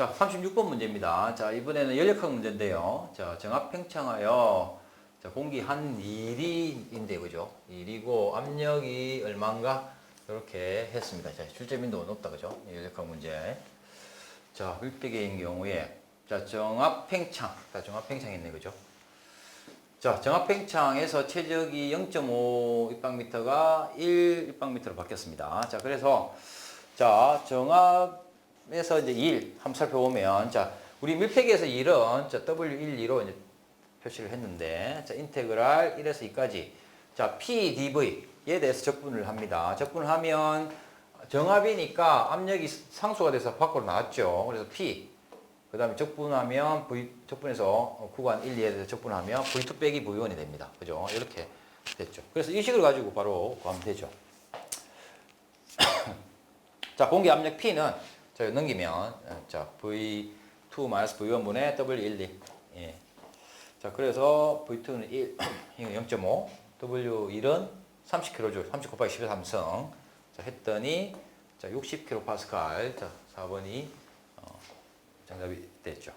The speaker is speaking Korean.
자, 36번 문제입니다. 자, 이번에는 연력학 문제인데요. 자, 정합 팽창하여 자, 공기 한 1이인데 그죠? 1이고 압력이 얼마인가? 이렇게 했습니다. 자, 출제 빈도가 높다 그죠? 연력학 문제. 자, 밀폐계인 경우에 자, 정합 팽창. 자, 정합 팽창 있네 그죠? 자, 정합 팽창에서 최적이 0.5 입방미터가 1 입방미터로 바뀌었습니다. 자, 그래서 자, 정합 에서 이제 1 한번 살펴보면 자, 우리 밀폐기에서 1은 자, W12로 이제 표시를 했는데 자, 인테그랄 1에서 2까지 자, PdV에 대해서 적분을 합니다. 적분을 하면 정합이니까 압력이 상수가 돼서 밖으로 나왔죠. 그래서 P 그 다음에 적분하면 V, 적분해서 구간 1, 2에 대해서 적분하면 V2 빼기 V1이 됩니다. 그죠? 이렇게 됐죠. 그래서 이 식을 가지고 바로 구하면 되죠. 자, 공기 압력 P는 자, 이거 넘기면, 어, 자, V2 V1분의 W12. 예. 자, 그래서 V2는 1, 이거 0.5, W1은 30kJ, 30 곱하기 10의 3성. 자, 했더니, 자, 60kPa. 자, 4번이 어, 정답이 됐죠.